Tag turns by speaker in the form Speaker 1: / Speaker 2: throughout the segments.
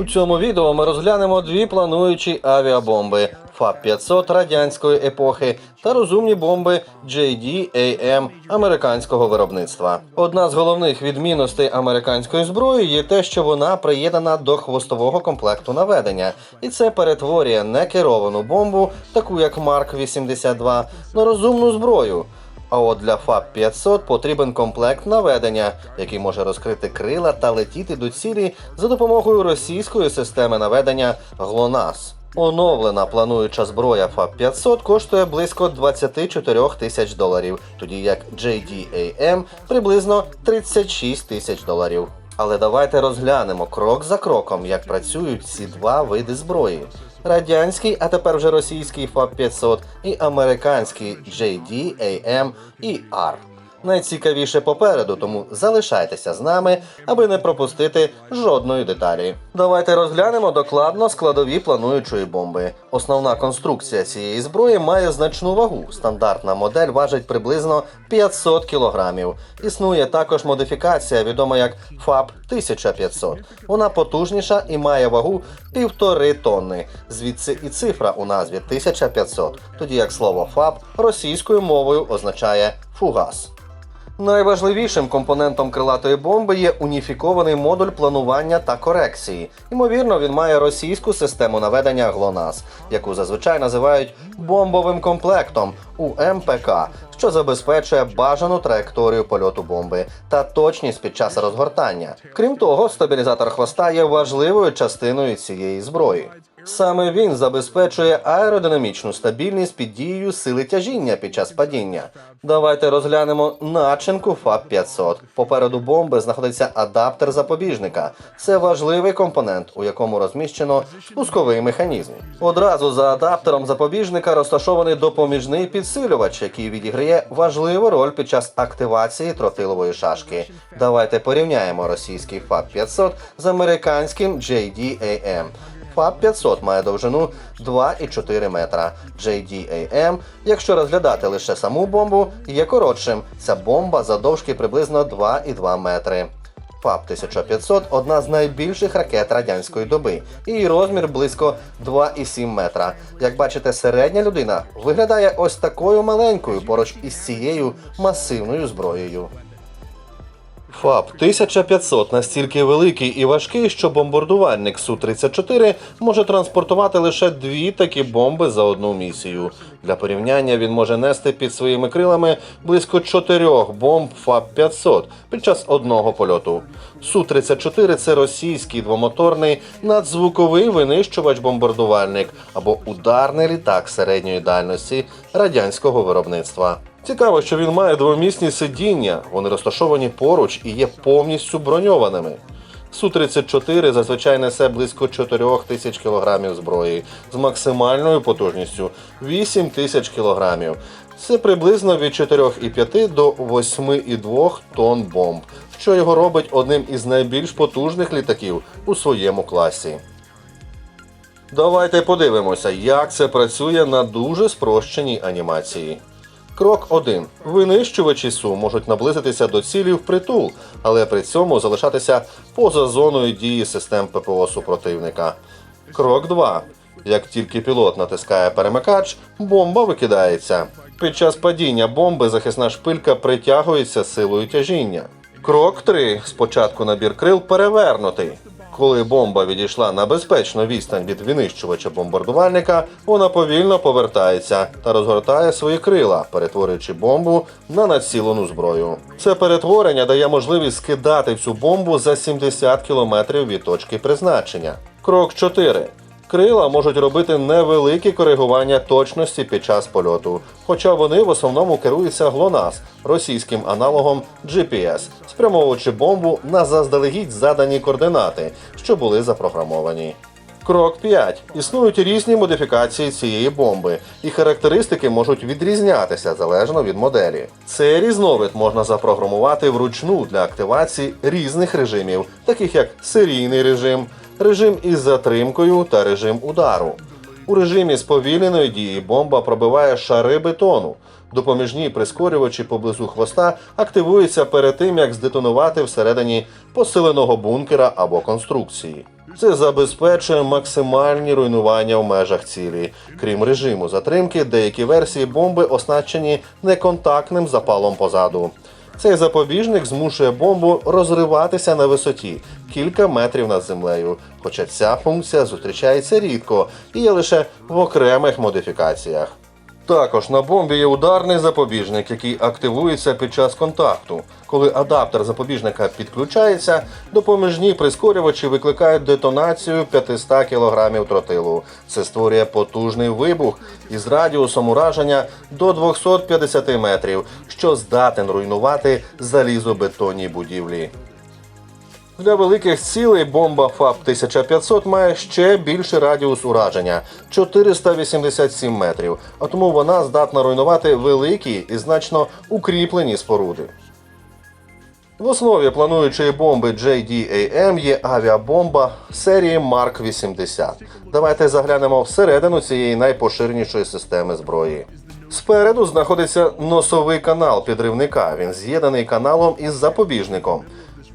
Speaker 1: У цьому відео ми розглянемо дві плануючі авіабомби ФАП-500 радянської епохи та розумні бомби JDAM американського виробництва. Одна з головних відмінностей американської зброї є те, що вона приєднана до хвостового комплекту наведення, і це перетворює некеровану бомбу, таку як Марк 82, на розумну зброю. А от для ФАП 500 потрібен комплект наведення, який може розкрити крила та летіти до цілі за допомогою російської системи наведення ГЛОНАС. Оновлена плануюча зброя ФАП 500 коштує близько 24 тисяч доларів, тоді як JDAM приблизно 36 тисяч доларів. Але давайте розглянемо крок за кроком, як працюють ці два види зброї: радянський, а тепер вже російський ФАП 500 і американський JDAM і R. Найцікавіше попереду, тому залишайтеся з нами, аби не пропустити жодної деталі. Давайте розглянемо докладно складові плануючої бомби. Основна конструкція цієї зброї має значну вагу. Стандартна модель важить приблизно 500 кг. Існує також модифікація, відома як ФАП 1500. Вона потужніша і має вагу півтори тонни. Звідси і цифра у назві 1500, тоді як слово ФАП російською мовою означає фугас. Найважливішим компонентом крилатої бомби є уніфікований модуль планування та корекції. Ймовірно, він має російську систему наведення ГЛОНАС, яку зазвичай називають бомбовим комплектом УМПК, що забезпечує бажану траєкторію польоту бомби та точність під час розгортання. Крім того, стабілізатор хвоста є важливою частиною цієї зброї. Саме він забезпечує аеродинамічну стабільність під дією сили тяжіння під час падіння. Давайте розглянемо начинку ФАП 500. Попереду бомби знаходиться адаптер запобіжника. Це важливий компонент, у якому розміщено спусковий механізм. Одразу за адаптером запобіжника розташований допоміжний підсилювач, який відіграє важливу роль під час активації тротилової шашки. Давайте порівняємо російський ФАП 500 з американським JDAM. ФАП 500 має довжину 2,4 метра. JDAM, якщо розглядати лише саму бомбу, є коротшим. Ця бомба завдовжки приблизно 2,2 метри. ФАП 1500 одна з найбільших ракет радянської доби. Її розмір близько 2,7 метра. Як бачите, середня людина виглядає ось такою маленькою поруч із цією масивною зброєю. ФАП 1500 настільки великий і важкий, що бомбардувальник Су-34 може транспортувати лише дві такі бомби за одну місію. Для порівняння він може нести під своїми крилами близько чотирьох бомб ФАП 500 під час одного польоту. Су-34 це російський двомоторний надзвуковий винищувач-бомбардувальник або ударний літак середньої дальності радянського виробництва. Цікаво, що він має двомісні сидіння, вони розташовані поруч і є повністю броньованими. Су-34 зазвичай несе близько 4 тисяч кілограмів зброї з максимальною потужністю 8 тисяч кілограмів. Це приблизно від 4,5 до 8,2 тонн бомб, що його робить одним із найбільш потужних літаків у своєму класі. Давайте подивимося, як це працює на дуже спрощеній анімації. Крок 1. Винищувачі СУ можуть наблизитися до цілі впритул, але при цьому залишатися поза зоною дії систем ППО супротивника. Крок 2. Як тільки пілот натискає перемикач, бомба викидається. Під час падіння бомби захисна шпилька притягується силою тяжіння. Крок 3. Спочатку набір крил перевернутий. Коли бомба відійшла на безпечну відстань від винищувача бомбардувальника, вона повільно повертається та розгортає свої крила, перетворюючи бомбу на націлену зброю. Це перетворення дає можливість скидати цю бомбу за 70 км від точки призначення. Крок 4. Крила можуть робити невеликі коригування точності під час польоту, хоча вони в основному керуються ГЛОНАС, російським аналогом GPS, спрямовуючи бомбу на заздалегідь задані координати, що були запрограмовані. Крок 5. Існують різні модифікації цієї бомби, і характеристики можуть відрізнятися залежно від моделі. Цей різновид можна запрограмувати вручну для активації різних режимів, таких як серійний режим, режим із затримкою та режим удару. У режимі сповільненої дії бомба пробиває шари бетону. Допоміжні прискорювачі поблизу хвоста активуються перед тим, як здетонувати всередині посиленого бункера або конструкції. Це забезпечує максимальні руйнування в межах цілі. Крім режиму затримки, деякі версії бомби оснащені неконтактним запалом позаду. Цей запобіжник змушує бомбу розриватися на висоті кілька метрів над землею, хоча ця функція зустрічається рідко і є лише в окремих модифікаціях. Також на бомбі є ударний запобіжник, який активується під час контакту. Коли адаптер запобіжника підключається, допоміжні прискорювачі викликають детонацію 500 кг тротилу. Це створює потужний вибух із радіусом ураження до 250 метрів, що здатен руйнувати залізобетонні будівлі. Для великих цілей бомба ФАП 1500 має ще більший радіус ураження 487 метрів, а тому вона здатна руйнувати великі і значно укріплені споруди. В основі плануючої бомби JDAM є авіабомба серії Марк 80. Давайте заглянемо всередину цієї найпоширенішої системи зброї. Спереду знаходиться носовий канал підривника. Він з'єднаний каналом із запобіжником.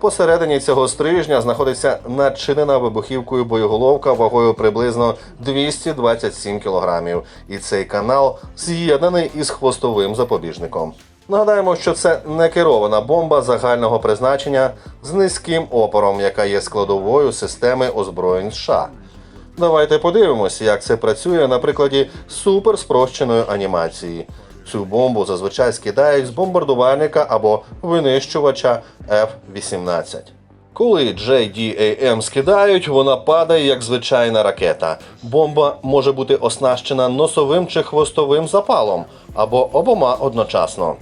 Speaker 1: Посередині цього стрижня знаходиться начинена вибухівкою боєголовка вагою приблизно 227 кг. І цей канал з'єднаний із хвостовим запобіжником. Нагадаємо, що це не керована бомба загального призначення з низьким опором, яка є складовою системи озброєнь США. Давайте подивимося, як це працює на прикладі суперспрощеної анімації. Цю бомбу зазвичай скидають з бомбардувальника або винищувача F-18. Коли JDAM скидають, вона падає як звичайна ракета. Бомба може бути оснащена носовим чи хвостовим запалом або обома одночасно.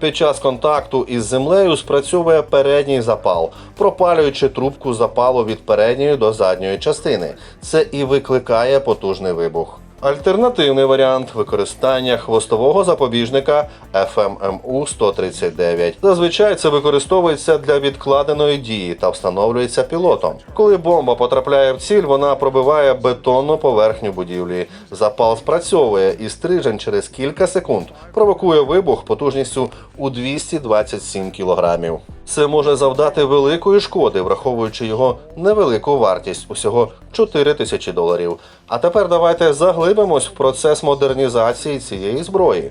Speaker 1: Під час контакту із землею спрацьовує передній запал, пропалюючи трубку запалу від передньої до задньої частини. Це і викликає потужний вибух. Альтернативний варіант використання хвостового запобіжника FMMU 139. Зазвичай це використовується для відкладеної дії та встановлюється пілотом. Коли бомба потрапляє в ціль, вона пробиває бетонну поверхню будівлі. Запал спрацьовує і стрижень через кілька секунд провокує вибух потужністю у 227 кілограмів. Це може завдати великої шкоди, враховуючи його невелику вартість усього 4 тисячі доларів. А тепер давайте заглибимось в процес модернізації цієї зброї.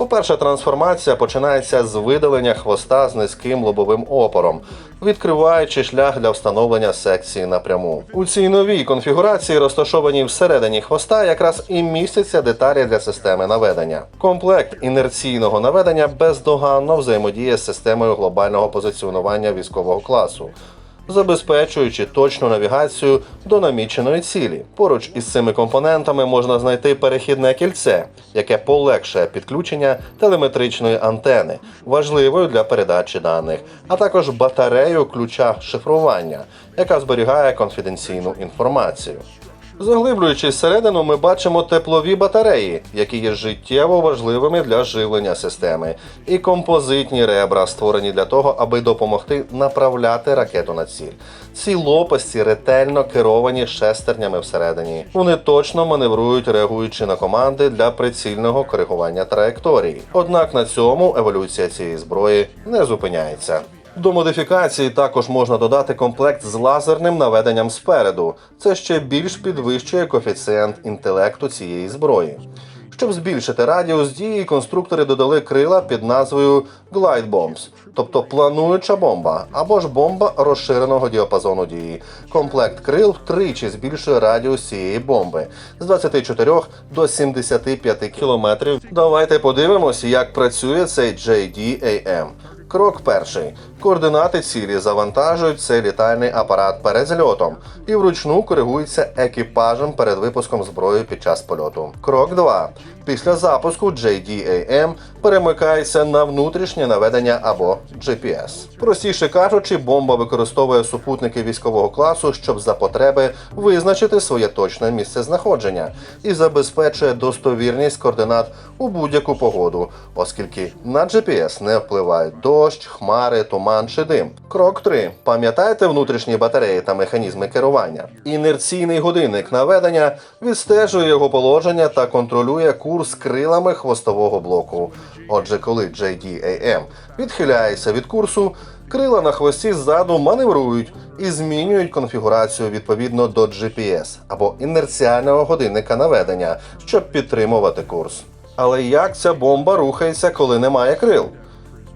Speaker 1: По-перше, трансформація починається з видалення хвоста з низьким лобовим опором, відкриваючи шлях для встановлення секції напряму. У цій новій конфігурації, розташованій всередині хвоста, якраз і містяться деталі для системи наведення. Комплект інерційного наведення бездоганно взаємодіє з системою глобального позиціонування військового класу забезпечуючи точну навігацію до наміченої цілі. Поруч із цими компонентами можна знайти перехідне кільце, яке полегшує підключення телеметричної антени, важливою для передачі даних, а також батарею ключа шифрування, яка зберігає конфіденційну інформацію. Заглиблюючись всередину, ми бачимо теплові батареї, які є життєво важливими для живлення системи, і композитні ребра, створені для того, аби допомогти направляти ракету на ціль. Ці лопасті ретельно керовані шестернями всередині. Вони точно маневрують, реагуючи на команди для прицільного коригування траєкторії. Однак на цьому еволюція цієї зброї не зупиняється. До модифікації також можна додати комплект з лазерним наведенням спереду. Це ще більш підвищує коефіцієнт інтелекту цієї зброї. Щоб збільшити радіус дії, конструктори додали крила під назвою Glide Bombs, тобто плануюча бомба, або ж бомба розширеного діапазону дії. Комплект крил втричі збільшує радіус цієї бомби з 24 до 75 кілометрів. Давайте подивимося, як працює цей JDAM. Крок перший. Координати цілі завантажують цей літальний апарат перед зльотом і вручну коригуються екіпажем перед випуском зброї під час польоту. Крок 2. Після запуску JDAM перемикається на внутрішнє наведення або GPS. Простіше кажучи, бомба використовує супутники військового класу, щоб за потреби визначити своє точне місце знаходження і забезпечує достовірність координат у будь-яку погоду, оскільки на GPS не впливають дощ, хмари, туман чи дим. Крок 3. Пам'ятаєте внутрішні батареї та механізми керування. Інерційний годинник наведення відстежує його положення та контролює курс крилами хвостового блоку. Отже, коли JDAM відхиляється від курсу, Крила на хвості ззаду маневрують і змінюють конфігурацію відповідно до GPS або інерціального годинника наведення, щоб підтримувати курс. Але як ця бомба рухається, коли немає крил?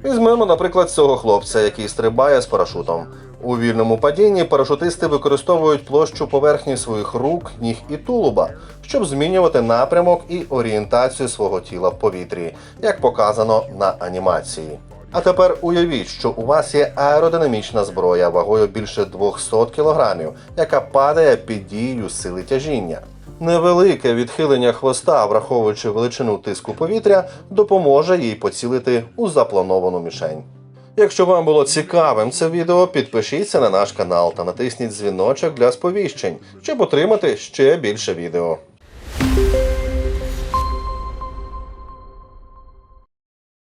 Speaker 1: Візьмемо, наприклад, цього хлопця, який стрибає з парашутом. У вільному падінні парашутисти використовують площу поверхні своїх рук, ніг і тулуба, щоб змінювати напрямок і орієнтацію свого тіла в повітрі, як показано на анімації. А тепер уявіть, що у вас є аеродинамічна зброя вагою більше 200 кг, яка падає під дією сили тяжіння. Невелике відхилення хвоста, враховуючи величину тиску повітря, допоможе їй поцілити у заплановану мішень. Якщо вам було цікавим це відео, підпишіться на наш канал та натисніть дзвіночок для сповіщень, щоб отримати ще більше відео.